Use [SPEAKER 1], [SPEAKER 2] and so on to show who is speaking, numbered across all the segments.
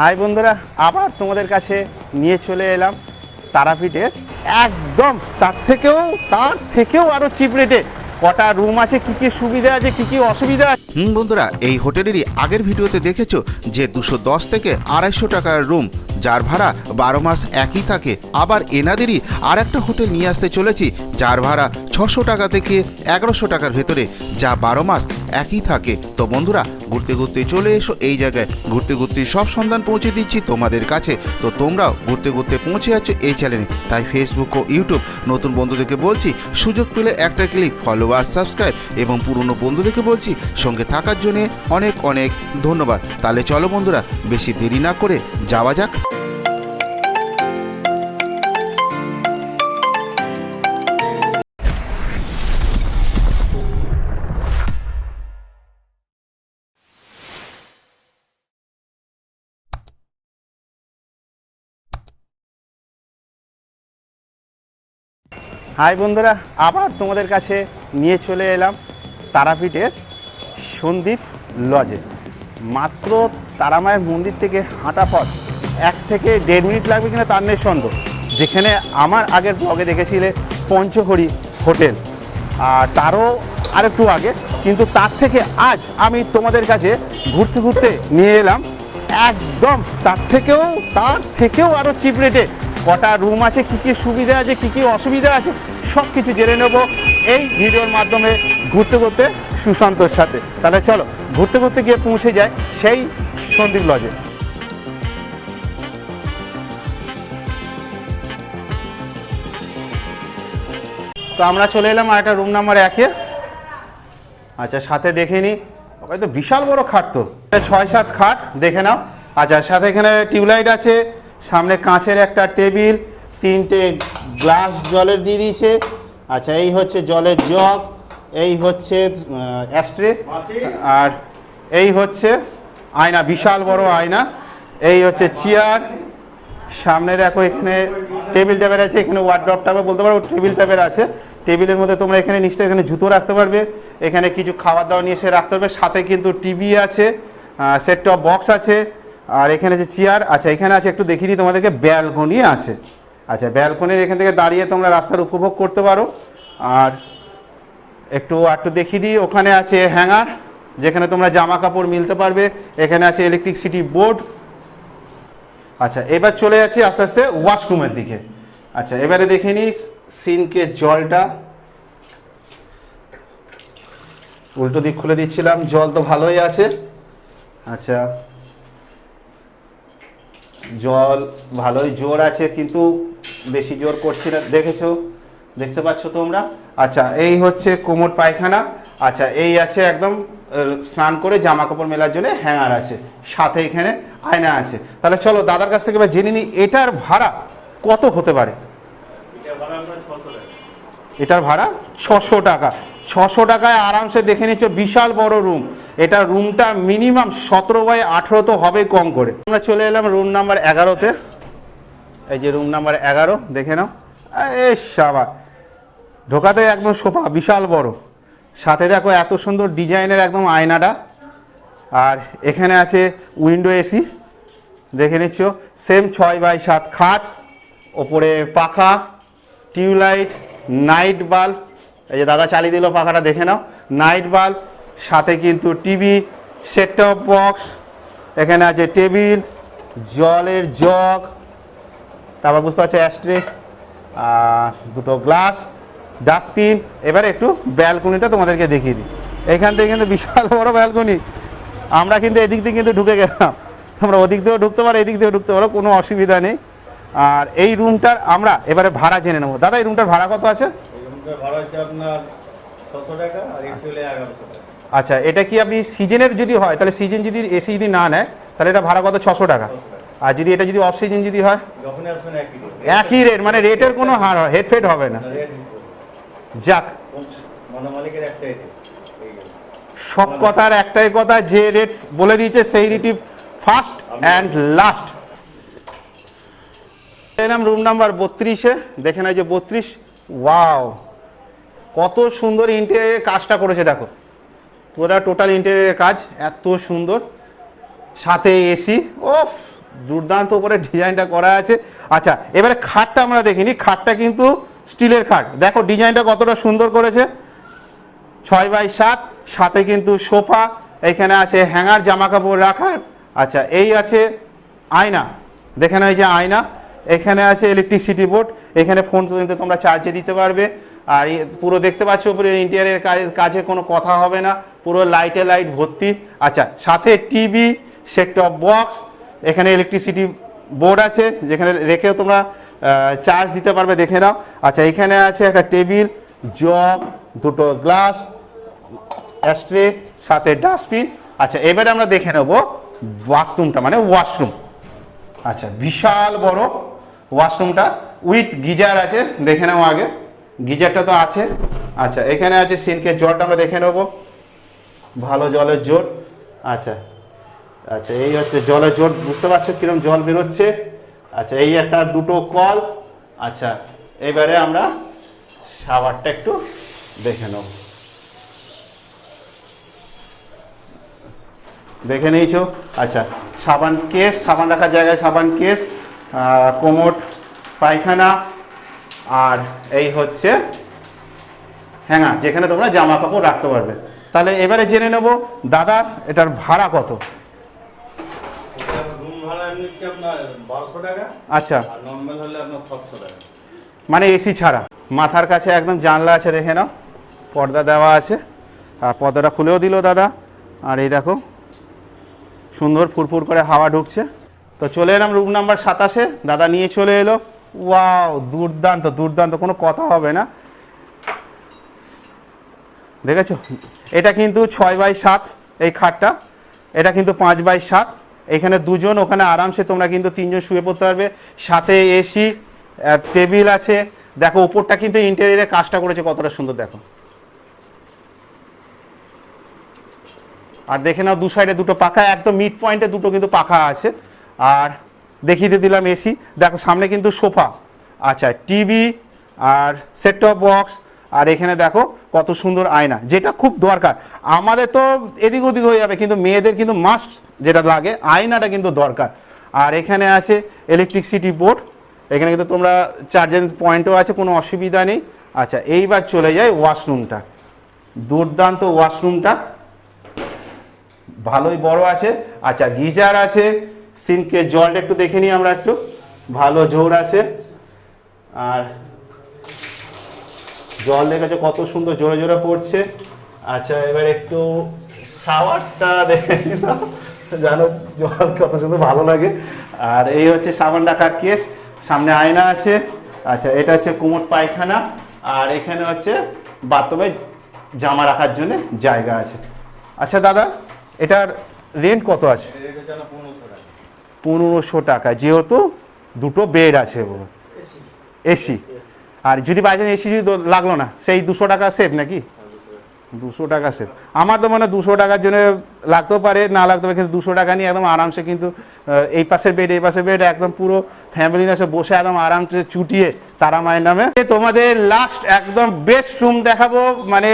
[SPEAKER 1] High বন্ধুরা, আবার তোমাদের কাছে নিয়ে চলে এলাম তারাপীঠের। একদম, তার থেকেও তার থেকেও আরও চিপ রেটে কটা রুম আছে, কী কী সুবিধা আছে, কী কী অসুবিধা আছে?
[SPEAKER 2] হুম বন্ধুরা, এই হোটেলেরই আগের ভিডিওতে দেখেছ যে দুশো দশ থেকে আড়াইশো টাকার রুম যার ভাড়া বারো মাস একই থাকে। আবার এনাদেরই আর একটা হোটেল নিয়ে আসতে চলেছি, যার ভাড়া ছশো টাকা থেকে এগারোশো টাকার ভেতরে, যা বারো মাস একই থাকে। তো বন্ধুরা, ঘুরতে ঘুরতে চলে এসো এই জায়গায়। ঘুরতে ঘুরতে সব সন্ধান পৌঁছে দিচ্ছি তোমাদের কাছে। তো তোমরাও ঘুরতে ঘুরতে পৌঁছে যাচ্ছ এই চ্যানেলে তাই ফেসবুক ও ইউটিউব নতুন বন্ধুদেরকে বলছি, সুযোগ পেলে একটা ক্লিক ফলো আর সাবস্ক্রাইব এবং পুরনো বন্ধুদেরকে বলছি, সঙ্গে থাকার জন্যে অনেক অনেক ধন্যবাদ। তাহলে চলো বন্ধুরা, বেশি দেরি না করে যাওয়া যাক।
[SPEAKER 1] হাই বন্ধুরা, আবার তোমাদের কাছে নিয়ে চলে এলাম তারাপীঠের সন্দীপ লজে মাত্র তারামায়ের মন্দির থেকে হাঁটা পথ এক থেকে দেড় মিনিট লাগবে কিনা তার নেই সন্দেহ। যেখানে আমার আগের ব্লগে দেখেছিলে পঞ্চহরি হোটেল। আর তারও আরেকটু আগে, কিন্তু তার থেকে আজ আমি তোমাদের কাছে ঘুরতে ঘুরতে নিয়ে এলাম। একদম তার থেকেও তার থেকেও আরও চিপ রেটে কটা রুম আছে, কী কী সুবিধা আছে, কী কী অসুবিধা আছে সব কিছু জেনে নেব এই ভিডিওর মাধ্যমে ঘুরতে ঘুরতে সুশান্তর সাথে। তাহলে চলো, ঘুরতে ঘুরতে গিয়ে পৌঁছে যায় সেই সন্দীপ লজে তো আমরা চলে এলাম আর একটা রুম নাম্বার একে আচ্ছা সাথে দেখে নিই তো বিশাল বড় খাট তো। ছয় সাত খাট, দেখে নাও। আচ্ছা সাথে এখানে টিউবলাইট আছে সামনে কাঁচের একটা টেবিল, তিনটে গ্লাস জলের দিয়ে দিয়েছে। আচ্ছা এই হচ্ছে জলের জগ, এই হচ্ছে অ্যাস্ট্রে, আর এই হচ্ছে আয়না, বিশাল বড় আয়না। এই হচ্ছে চেয়ার। সামনে দেখো, এখানে টেবিল ট্যাবের আছে, এখানে ওয়ার্ড্রপ টাবে বলতে পারো, টেবিল ট্যাবের আছে। টেবিলের মধ্যে তোমরা এখানে নিশ্চয়ই এখানে জুতো রাখতে পারবে। এখানে কিছু খাবার দাবার নিয়ে এসে রাখতে পারবে। সাথে কিন্তু টিভি আছে সেট টপ বক্স আছে। আর এখানে যে চেয়ার আচ্ছা এখানে আছে, একটু দেখিয়ে দিই তোমাদেরকে, ব্যালকনি আছে। আচ্ছা ব্যালকনির এখান থেকে দাঁড়িয়ে তোমরা রাস্তার উপভোগ করতে পারো। আর একটু একটু দেখিয়ে দিই, ওখানে আছে হ্যাঙ্গার, যেখানে তোমরা জামা কাপড় মিলতে পারবে। এখানে আছে ইলেকট্রিসিটি বোর্ড আচ্ছা এবার চলে যাচ্ছি আস্তে আস্তে ওয়াশরুমের দিকে। আচ্ছা এবারে দেখে নিই সিনকের জলটা। উল্টো দিক খুলে দিচ্ছিলাম, জল তো ভালোই আছে। আচ্ছা জল ভালোই জোর আছে কিন্তু বেশি জোর করছি না। দেখেছ? দেখতে পাচ্ছ তোমরা? আচ্ছা এই হচ্ছে কোমর পায়খানা। আচ্ছা এই আছে একদম স্নান করে জামা কাপড় মেলার জন্য হ্যাঙ্গার আছে। সাথে এখানে আয়না আছে। তাহলে চলো দাদার কাছ থেকে এবার জেনে নিই এটার ভাড়া কত হতে পারে? এটার ভাড়া ছশো টাকা। ছশো টাকায় আরামসে দেখে নিচ্ছ, বিশাল বড় রুম এটা রুমটা মিনিমাম সতেরো বাই আঠেরো তো হবে কম করে। আমরা চলে এলাম রুম নাম্বার এগারোতে এই যে রুম নাম্বার এগারো, দেখে নাও। এ সাবা ঢোকাতে একদম সোফা, বিশাল বড়। সাথে দেখো এত সুন্দর ডিজাইনের একদম আয়নাটা। আর এখানে আছে উইন্ডো এসি দেখে নিচ্ছ সেম ছয় বাই সাত খাট। ওপরে পাখা, টিউবলাইট নাইট বাল্ব এই যে দাদা চালিয়ে দিল পাখাটা, দেখে নাও। নাইট বাল্ব সাথে কিন্তু টিভি সেট টপ বক্স এখানে আছে টেবিল, জলের জগ, তারপর বুঝতে পারছ অ্যাস্ট্রে দুটো গ্লাস ডাস্টবিন এবারে একটু ব্যালকনিটা তোমাদেরকে দেখিয়ে দিই। এখান থেকে কিন্তু বিশাল বড় ব্যালকনি আমরা কিন্তু এদিক দিয়ে কিন্তু ঢুকে গেলাম। তোমরা ওদিক দিয়েও ঢুকতে পারো, এদিক দিয়েও ঢুকতে পারো, কোনো অসুবিধা নেই। আর এই রুমটার আমরা এবারে ভাড়া জেনে নেব। দাদা, এই রুমটার ভাড়া কত আছে?
[SPEAKER 3] ভাড়া হচ্ছে আপনার ছশো টাকা আর এসি হলে এগারোশো টাকা।
[SPEAKER 1] আচ্ছা এটা কি আপনি সিজনের যদি হয় তাহলে সিজন যদি এসি যদি না নেয় তাহলে এটা ভাড়া কত? ছশো টাকা। আর যদি এটা যদি অফ সিজন যদি হয়?
[SPEAKER 3] একই
[SPEAKER 1] রেট মানে রেটের কোনো হার হেড ফেড হবে না। যাক। সব কথার একটাই কথা যে রেট বলে দিয়েছে সেই রেটই ফার্স্ট অ্যান্ড লাস্ট এলাম রুম নাম্বার বত্রিশে দেখে না যে বত্রিশ। ওয়াও কত সুন্দর ইন্টেরিয়ারের কাজটা করেছে, দেখো। পুরো টোটাল ইন্টেরিয়ারের কাজ, এত সুন্দর। সাথে এসি ও দুর্দান্ত উপরে ডিজাইনটা করা আছে। আচ্ছা এবারে খাটটা আমরা দেখিনি, খাটটা কিন্তু স্টিলের খাট। দেখো ডিজাইনটা কতটা সুন্দর করেছে। ছয় বাই সাত, সাথে কিন্তু সোফা, এখানে আছে হ্যাঙ্গার জামা কাপড় রাখার আচ্ছা এই আছে আয়না। দেখে এই যে আয়না। এখানে আছে ইলেকট্রিসিটি বোর্ড এখানে ফোন পর্যন্ত তোমরা চার্জে দিতে পারবে। আর পুরো দেখতে পাচ্ছ উপরে ইন্টেরিয়ারের কাজে কোনো কথা হবে না, পুরো লাইটে লাইট ভর্তি। আচ্ছা সাথে টিভি সেট টপ বক্স এখানে ইলেকট্রিসিটি বোর্ড আছে, যেখানে রেখেও তোমরা চার্জ দিতে পারবে, দেখে নাও। আচ্ছা এখানে আছে একটা টেবিল জগ দুটো গ্লাস অ্যাস্ট্রে সাথে ডাস্টবিন আচ্ছা এবারে আমরা দেখে নেব বাথরুমটা মানে ওয়াশরুম আচ্ছা বিশাল বড় ওয়াশরুমটা উইথ গিজার আছে, দেখে নাও আগে। গিজারটা তো আছে। আচ্ছা এখানে আছে সিল্কের জলটা আমরা দেখে নেব। ভালো জলের জোর। আচ্ছা আচ্ছা এই হচ্ছে জলের জোর। বুঝতে পারছ কীরকম জল বেরোচ্ছে? আচ্ছা এই একটা দুটো কল। আচ্ছা এবারে আমরা সাবারটা একটু দেখে নেব। দেখে নিয়েছো? আচ্ছা সাবান কেস, সাবান রাখার জায়গায় সাবান কেস কোমোট পায়খানা আর এই হচ্ছে হ্যাঙ্গার যেখানে তোমরা জামা কাপড় রাখতে পারবে। তাহলে এবারে জেনে নেব দাদা এটার ভাড়া কত? আচ্ছা। মানে এসি ছাড়া। মাথার কাছে একদম জানলা আছে দেখে নাও। পর্দা দেওয়া আছে। আর পর্দাটা খুলেও দিল দাদা। আর এই দেখো সুন্দর ফুরফুর করে হাওয়া ঢুকছে। তো চলে এলাম রুম নাম্বার সাতাশে। দাদা নিয়ে চলে এলো। ওয়াও, দুর্দান্ত দুর্দান্ত, কোনো কথা হবে না। দেখেছ? এটা কিন্তু ছয় বাই সাত এই খাটটা। এটা কিন্তু পাঁচ বাই সাত। এখানে দুজন, ওখানে আরামসে তোমরা কিন্তু তিনজন শুয়ে পড়তে পারবে। সাথে এসি টেবিল আছে। দেখো, উপরটা কিন্তু ইন্টেরিয়ারে কাজটা করেছে, কতটা সুন্দর, দেখো। আর দেখে নাও, দু সাইডে দুটো পাখা, একদম মিড পয়েন্টে দুটো কিন্তু পাখা আছে। আর দেখিয়ে দিলাম এসি। দেখো, সামনে কিন্তু সোফা। আচ্ছা টিভি আর সেট টপ বক্স আর এখানে দেখো কত সুন্দর আয়না, যেটা খুব দরকার। আমাদের তো এদিক ওদিক হয়ে যাবে, কিন্তু মেয়েদের কিন্তু মাস্ট যেটা লাগে, আয়নাটা কিন্তু দরকার। আর এখানে আছে ইলেকট্রিসিটি বোর্ড এখানে কিন্তু তোমরা চার্জিং পয়েন্টও আছে, কোনো অসুবিধা নেই। আচ্ছা এইবার চলে যায় ওয়াশরুমটা দুর্দান্ত ওয়াশরুমটা ভালোই বড় আছে। আচ্ছা গিজার আছে। সিনকের জলটা একটু দেখে নিই আমরা একটু। ভালো জোর আছে। আর জল দেখেছ কত সুন্দর জোরে জোরে পড়ছে। আচ্ছা এবার একটু শাওয়ারটা দেখে জানো, জল কত সুন্দর ভালো লাগে। আর এই হচ্ছে সাবান রাখার কেস, সামনে আয়না আছে। আচ্ছা এটা হচ্ছে কুমোট পায়খানা। আর এখানে হচ্ছে বাথরুমে জামা রাখার জন্য জায়গা আছে। আচ্ছা দাদা, এটার রেন্ট কত আছে
[SPEAKER 3] এটা রেট হচ্ছে আপনার পনেরোশো টাকা,
[SPEAKER 1] যেহেতু দুটো বেড আছে এসি আর যদি বাই এসি যদি লাগল না, সেই দুশো টাকা সেভ নাকি? দুশো টাকা সেভ আমার তো মনে হয় দুশো টাকার জন্য লাগতেও পারে, না লাগতে পারে, কিন্তু দুশো টাকা নিয়ে একদম আরামসে কিন্তু এই পাশের বেড এই পাশের বেড একদম পুরো ফ্যামিলি এসে বসে একদম আরামসে চুটিয়ে তারা মায়ের নামে তোমাদের লাস্ট একদম বেস্ট রুম দেখাবো মানে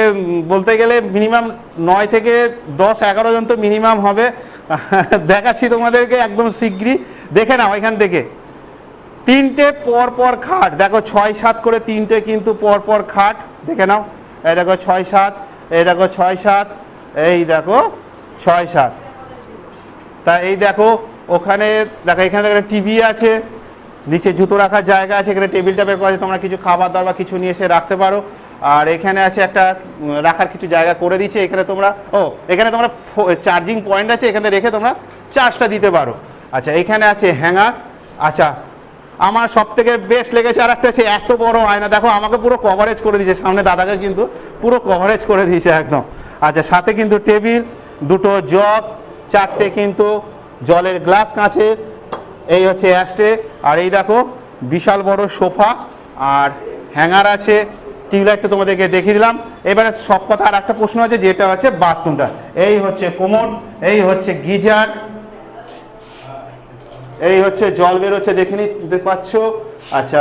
[SPEAKER 1] বলতে গেলে মিনিমাম নয় থেকে দশ এগারো জন তো মিনিমাম হবে। দেখাচ্ছি তোমাদেরকে একদম শীঘ্রই দেখে নাও এখান থেকে। তিনটে পর পর খাট। দেখো ছয় সাত করে তিনটে কিন্তু পর পর খাট। দেখে নাও। এই দেখো ছয় সাত, এই দেখো ছয় সাত, এই দেখো ছয় সাত। তা এই দেখো, ওখানে দেখো, এখানে দেখো টিভি আছে। নিচে জুতো রাখার জায়গা আছে, এখানে টেবিলটা বের করা তোমরা কিছু খাবার দাবার কিছু নিয়ে এসে রাখতে পারো। আর এখানে আছে একটা রাখার কিছু জায়গা করে দিচ্ছে। এখানে তোমরা, ও, এখানে তোমরা চার্জিং পয়েন্ট আছে। এখানে রেখে তোমরা চার্জটা দিতে পারো। আচ্ছা এখানে আছে হ্যাঙ্গার আচ্ছা আমার সব থেকে বেস্ট লেগেছে আর একটা আছে এত বড় আয়না। দেখো, আমাকে পুরো কভারেজ করে দিয়েছে। সামনে দাদাকে কিন্তু পুরো কভারেজ করে দিয়েছে একদম। আচ্ছা সাথে কিন্তু টেবিল, দুটো জগ, চারটে কিন্তু জলের গ্লাস কাঁচের এই হচ্ছে অ্যাস্টে আর এই দেখো, বিশাল বড় সোফা। আর হ্যাঙ্গার আছে। টিউবলাইটটা তোমাদেরকে দেখিয়ে দিলাম। এবারে সব কথা আর একটা প্রশ্ন আছে, যেটা হচ্ছে বাথরুমটা। এই হচ্ছে কোমর, এই হচ্ছে গিজার, এই হচ্ছে জল বেরোচ্ছে দেখে নিতে পাচ্ছ? আচ্ছা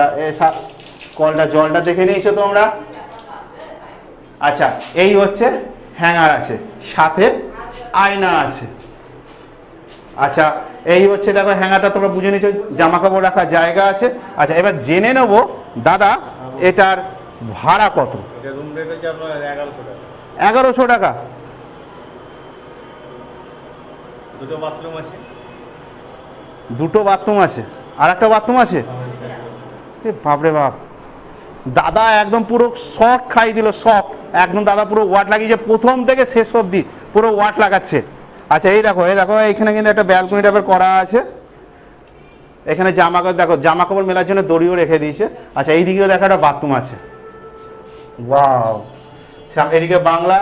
[SPEAKER 1] কলটা, জলটা দেখে নিয়েছো তোমরা? আচ্ছা এই হচ্ছে হ্যাঙ্গার আছে, সাথে আয়না আছে। আচ্ছা এই হচ্ছে দেখো হ্যাঙ্গারটা, তোমরা বুঝে নিচ্ছ জামা কাপড় রাখার জায়গা আছে। আচ্ছা এবার জেনে নেব, দাদা, এটার ভাড়া কত?
[SPEAKER 3] এগারোশো টাকা। দুটো বাথরুম আছে।
[SPEAKER 1] দুটো বাথরুম আছে। আর একটা বাথরুম আছে? এ বাপরে বাপ। দাদা একদম পুরো শখ খাই দিল শখ। একদম দাদা পুরো ওয়াট লাগিয়েছে প্রথম থেকে শেষ অবধি পুরো ওয়াট লাগাচ্ছে। আচ্ছা এই দেখো এই দেখো এখানে কিন্তু একটা ব্যালকনি টাইপের করা আছে। এখানে জামা দেখো জামা কাপড় মেলার জন্য দড়িও রেখে দিয়েছে। আচ্ছা এইদিকেও দেখো একটা বাথরুম আছে। ওয়াও এদিকে বাংলা,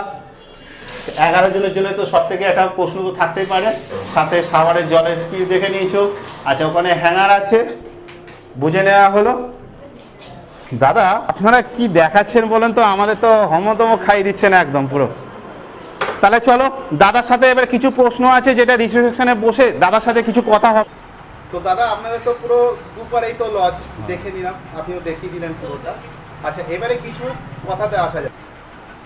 [SPEAKER 1] এগারো জনের জন্য তো সব থেকে একটা প্রশ্ন তো থাকতেই পারে। সাথে সাওয়ারের জলের স্পিড দেখে নিয়েছো। আচ্ছা ওখানে হ্যাঙ্গার আছে। বুঝে নেওয়া হলো। দাদা, আপনারা কি দেখাচ্ছেন বলেন তো? আমাদের তো হমতম খাই দিচ্ছেন একদম পুরো। তাহলে চলো, দাদার সাথে এবার কিছু প্রশ্ন আছে যেটা রিসেপশনে বসে দাদার সাথে কিছু কথা হবে। তো দাদা, আপনাদের তো পুরো দুপারেই তো লজ দেখে নিলাম। আপনিও দেখিয়ে দিলেন পুরোটা। আচ্ছা এবারে কিছু কথাতে আসা যায়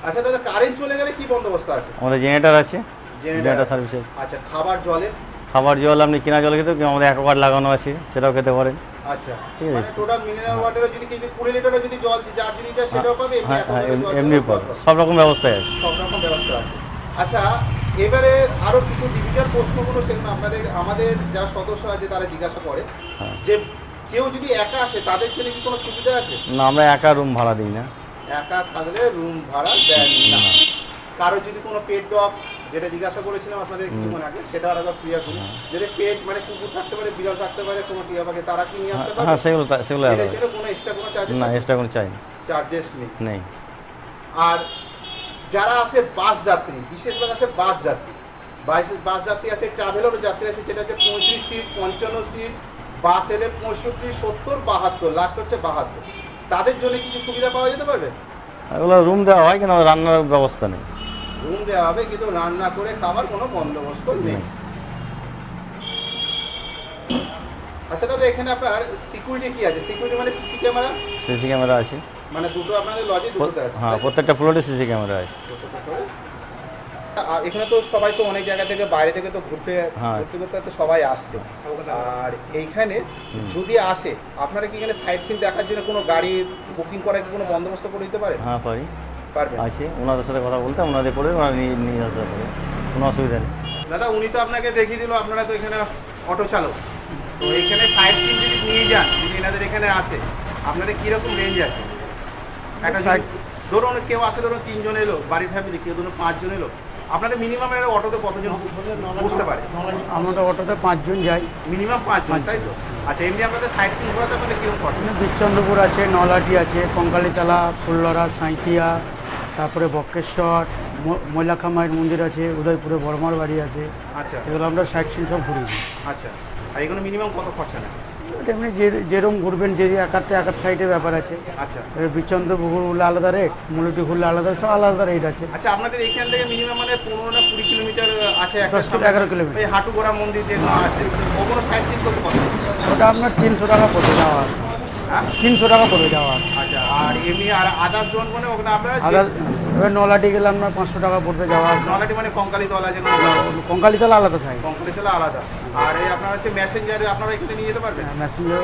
[SPEAKER 1] আচ্ছা দাদা কারেন্ট চলে গেলে কি বন্দোবস্ত আছে?
[SPEAKER 4] আমাদের জেনারেটার আছে। জেনারেটার
[SPEAKER 1] আছে।
[SPEAKER 4] সার্ভিসেস
[SPEAKER 1] আচ্ছা খাবার জলের
[SPEAKER 4] খাবার জল আপনি কিনা জল খেতে আমাদের অ্যাকোয়াগার্ড লাগানো আছে সেটাও খেতে পারেন।
[SPEAKER 1] আচ্ছা। মানে টোটাল মিনারেল ওয়াটারে যদি কিছু কুড়ি লিটারও যদি জল যার চায় সেটাও পাবে এমনি
[SPEAKER 4] হ্যাঁ হ্যাঁ এমনি পাবে। সব রকম ব্যবস্থায় আছে।
[SPEAKER 1] সব রকম ব্যবস্থা আছে। আচ্ছা এবারে আরও কিছু ডিজিটাল প্রশ্নগুলো সেগুলো আপনাদের আমাদের যারা সদস্য আছে তারা জিজ্ঞাসা করে
[SPEAKER 4] হ্যাঁ।
[SPEAKER 1] যে কেউ যদি একা আসে তাদের জন্য কি কোনো সুবিধা আছে?
[SPEAKER 4] না আমরা একা রুম ভাড়া দিই না।
[SPEAKER 1] একা থাকলে রুম ভাড়া দেন না। কারও যদি কোনো পেট ডগ যেটা জিজ্ঞাসা করেছিলাম আপনাদের কিছুক্ষণ আগে সেটা আর একবার ক্লিয়ার করুন যদি পেট মানে কুকুর থাকতে পারে বিড়াল থাকতে পারে কোনো টিয়া পাখি তারা কি নিয়ে আসতে
[SPEAKER 4] হ্যাঁ
[SPEAKER 1] পারবে?
[SPEAKER 4] সেগুলো সেগুলো
[SPEAKER 1] এদের জন্য কোনো এক্সট্রা কোনো চার্জেস
[SPEAKER 4] না এক্সট্রা কোনো চাই
[SPEAKER 1] চার্জেস নেই।
[SPEAKER 4] নেই।
[SPEAKER 1] আর যারা আসে বাস যাত্রী বিশেষভাবে আসে বাস যাত্রী বাস বাস যাত্রী আছে ট্রাভেলেরও যাত্রী আছে যেটা হচ্ছে পঁয়ত্রিশ সিট পঞ্চান্ন সিট বাস এলে পঁয়ষট্টি সত্তর বাহাত্তর লাস্ট হচ্ছে বাহাত্তর। তাদের জন্য কিছু সুবিধা পাওয়া যেতে পারবে?
[SPEAKER 4] এগুলো রুম দেওয়া হয় কিন্তু রান্নার ব্যবস্থা নেই।
[SPEAKER 1] রুম দেওয়া হবে কিন্তু রান্না করে খাবার কোনো বন্দোবস্ত নেই। আচ্ছা দাদা এখানে আপনার সিকিউরিটি কি আছে? সিকিউরিটি মানে সিসি ক্যামেরা
[SPEAKER 4] সিসি ক্যামেরা আছে।
[SPEAKER 1] মানে দুটো আপনাদের লজে দুটোতে আছে
[SPEAKER 4] হ্যাঁ প্রত্যেকটা ফ্লোরে সিসি ক্যামেরা আছে।
[SPEAKER 1] এখানে তো সবাই তো অনেক জায়গা থেকে বাইরে থেকে তো ঘুরতে
[SPEAKER 4] হ্যাঁ।
[SPEAKER 1] ঘুরতে ঘুরতে তো সবাই আসছে। আর এইখানে যদি আসে আপনারা কি এখানে সাইট সিন দেখার জন্য কোনো গাড়ি বুকিং করার কি কোনো বন্দোবস্ত করে দিতে পারে
[SPEAKER 4] হ্যাঁ পারি।
[SPEAKER 1] পারবেন।
[SPEAKER 4] আছে ওনাদের সাথে কথা বলতে ওনাদের করে ওনারা নিয়ে নিয়ে আসতে পারে। কোনো অসুবিধা নেই।
[SPEAKER 1] দাদা উনি তো আপনাকে দেখিয়ে দিল আপনারা তো এখানে অটো চালক। তো এইখানে সাইট সিন যদি নিয়ে যান যদি এনাদের এখানে আসে আপনাদের কীরকম রেঞ্জ আছে? একটা ধরুন কেউ আসে ধরুন তিনজন এলো বাড়ির ফ্যামিলি কেউ ধরুন পাঁচজন এলো আপনাদের মিনিমাম অটোতে কতজন বুঝতে পারে?
[SPEAKER 5] আমরা অটোতে পাঁচজন যাই
[SPEAKER 1] মিনিমাম পাঁচজন তাই তো? আচ্ছা এমনি আপনাদের সাইট সিন ঘোরাতে আপনাদের কীরকম খরচ
[SPEAKER 5] বিশ্বচন্দ্রপুর আছে নলাটি আছে কঙ্কালীতলা ফুল্লরা সাঁইথিয়া তারপরে বক্রেশ্বর ম- ময়লাখামাইয়ের মন্দির আছে উদয়পুরে বর্মার বাড়ি আছে।
[SPEAKER 1] আচ্ছা।
[SPEAKER 5] এগুলো আমরা সাইট সিন সব ঘুরি
[SPEAKER 1] আচ্ছা। আর এগুলো মিনিমাম কত খরচা নেয়?
[SPEAKER 5] এমনি যে যেরকম ঘুরবেন যে একাত্তে একাত সাইডের ব্যাপার আছে।
[SPEAKER 1] আচ্ছা।
[SPEAKER 5] এবার বিশ্বচন্দ্রপুর হলে আলাদা রেট মুলুটি ঘুরলে আলাদা সব আলাদা রেট আছে।
[SPEAKER 1] আচ্ছা আপনাদের এখান থেকে মিনিমাম মানে পনেরো না কুড়ি কিলোমিটার আছে
[SPEAKER 5] দশ থেকে এগারো কিলোমিটার।
[SPEAKER 1] এই হাটুগোড়া মন্দির যে আছে ওগুলো সাইড সিন করতে
[SPEAKER 5] ওটা আপনার তিনশো টাকা পড়বে যাওয়া
[SPEAKER 1] হ্যাঁ?
[SPEAKER 5] তিনশো টাকা পড়বে যাওয়া
[SPEAKER 1] আচ্ছা আর এমনি আর আদার্স জোন মানে ওখানে আপনারা
[SPEAKER 5] এবার নলাটি গেলে আপনার পাঁচশো টাকা পড়বে যাওয়া
[SPEAKER 1] নলাটি মানে কঙ্কালি তলা যেগুলো
[SPEAKER 5] কঙ্কালীতলা আলাদা সাইড
[SPEAKER 1] কঙ্কালি তলা আলাদা। আর এই আপনার হচ্ছে মেসেঞ্জারে আপনারা এখানে নিয়ে যেতে পারবেন?
[SPEAKER 5] মেসেঞ্জার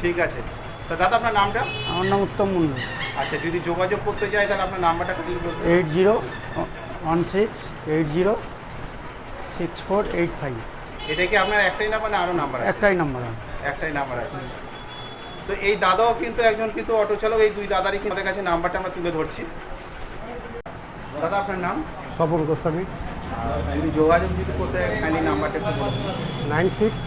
[SPEAKER 1] ঠিক আছে। তা দাদা আপনার নামটা?
[SPEAKER 5] আমার নাম উত্তম মন্ডল
[SPEAKER 1] আচ্ছা যদি যোগাযোগ করতে চাই তাহলে আপনার নাম্বারটা
[SPEAKER 5] eight zero one six eight zero six four eight five.
[SPEAKER 1] এটা কি আপনার একটাই নাম্বার না আরও নাম্বার
[SPEAKER 5] একটাই নাম্বার
[SPEAKER 1] একটাই নাম্বার আছে। তো এই দাদাও কিন্তু একজন কিন্তু অটো চালক এই দুই দাদারই কিন্তু আমাদের কাছে নাম্বারটা আমরা তুলে ধরছি। দাদা আপনার নাম?
[SPEAKER 5] স্বপন গোস্বামী।
[SPEAKER 1] আর যদি যোগাযোগ যদি করতে খালি নাম্বারটা একটু
[SPEAKER 5] nine six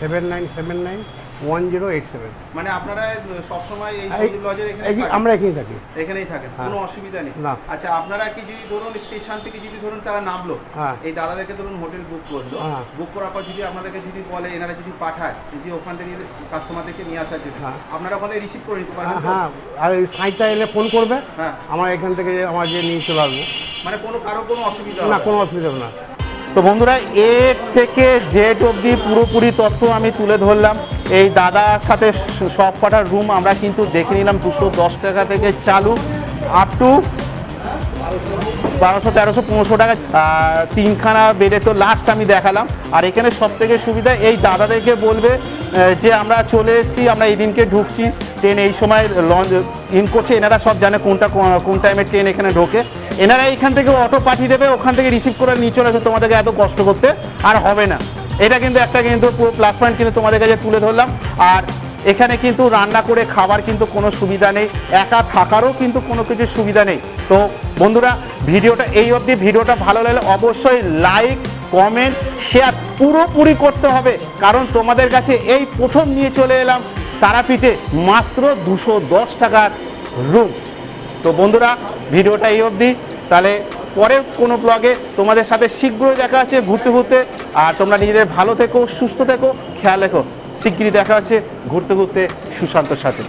[SPEAKER 5] seven nine seven nine one zero eight seven
[SPEAKER 1] মানে আপনারা সবসময় এই লজের এখানে
[SPEAKER 5] আমরা এখানেই থাকি।
[SPEAKER 1] এখানেই থাকেন কোনো অসুবিধা নেই।
[SPEAKER 5] না।
[SPEAKER 1] আচ্ছা আপনারা কি যদি ধরুন স্টেশন থেকে যদি ধরুন তারা নামলো
[SPEAKER 5] হ্যাঁ।
[SPEAKER 1] এই দাদাদেরকে ধরুন হোটেল বুক করল
[SPEAKER 5] হ্যাঁ।
[SPEAKER 1] বুক করার পর যদি আপনাদেরকে যদি বলে এনারা যদি পাঠায় যে ওখান থেকে কাস্টমারদেরকে নিয়ে আসার জন্য
[SPEAKER 5] হ্যাঁ।
[SPEAKER 1] আপনারা ওখানে রিসিভ করে নিতে পারবেন
[SPEAKER 5] হ্যাঁ আর ওই সাঁইটা এলে ফোন করবে।
[SPEAKER 1] হ্যাঁ।
[SPEAKER 5] আমার এখান থেকে আমার যে নিয়ে চলে আসব।
[SPEAKER 1] মানে কোনো কারও কোনো অসুবিধা
[SPEAKER 5] না। কোনো অসুবিধা হবে না।
[SPEAKER 1] তো বন্ধুরা, এ থেকে জেড অবধি পুরোপুরি তথ্য আমি তুলে ধরলাম। এই দাদার সাথে সব কটার রুম আমরা কিন্তু দেখে নিলাম দুশো দশ টাকা থেকে চালু আপ টু বারোশো, তেরোশো, পনেরোশো টাকা। তিনখানা বেডে তো লাস্ট আমি দেখালাম। আর এখানে সব থেকে সুবিধা, এই দাদাদেরকে বলবে যে আমরা চলে এসেছি, আমরা এই দিনকে ঢুকছি। ট্রেন এই সময় লঞ্চ ইন করছে, এনারা সব জানে কোনটা কোন- টাইমে ট্রেন এখানে ঢোকে। এনারা এইখান থেকে অটো পাঠিয়ে দেবে, ওখান থেকে রিসিভ করে নিয়ে চলে আসবে তোমাদেরকে এত কষ্ট করতে, আর হবে না। এটা কিন্তু একটা কিন্তু পুরো প্লাস পয়েন্ট কিন্তু তোমাদের কাছে তুলে ধরলাম। আর এখানে কিন্তু রান্না করে খাবার কিন্তু কোনো সুবিধা নেই, একা থাকারও কিন্তু কোনো কিছু সুবিধা নেই। তো বন্ধুরা, ভিডিওটা এই অবধি, ভিডিওটা ভালো লাগলে অবশ্যই লাইক কমেন্ট শেয়ার পুরোপুরি করতে হবে। কারণ তোমাদের কাছে এই প্রথম নিয়ে চলে এলাম। তারাপীঠে মাত্র দুশো দশ টাকার রুম তো বন্ধুরা, ভিডিওটা এই অবধি। তাহলে পরের কোনো ব্লগে তোমাদের সাথে শীঘ্রই দেখা আছে ঘুরতে ঘুরতে। আর তোমরা নিজেদের ভালো থেকো, সুস্থ থেকো, খেয়াল রেখো। শিগগিরই দেখা আছে ঘুরতে ঘুরতে সুশান্তর সাথে।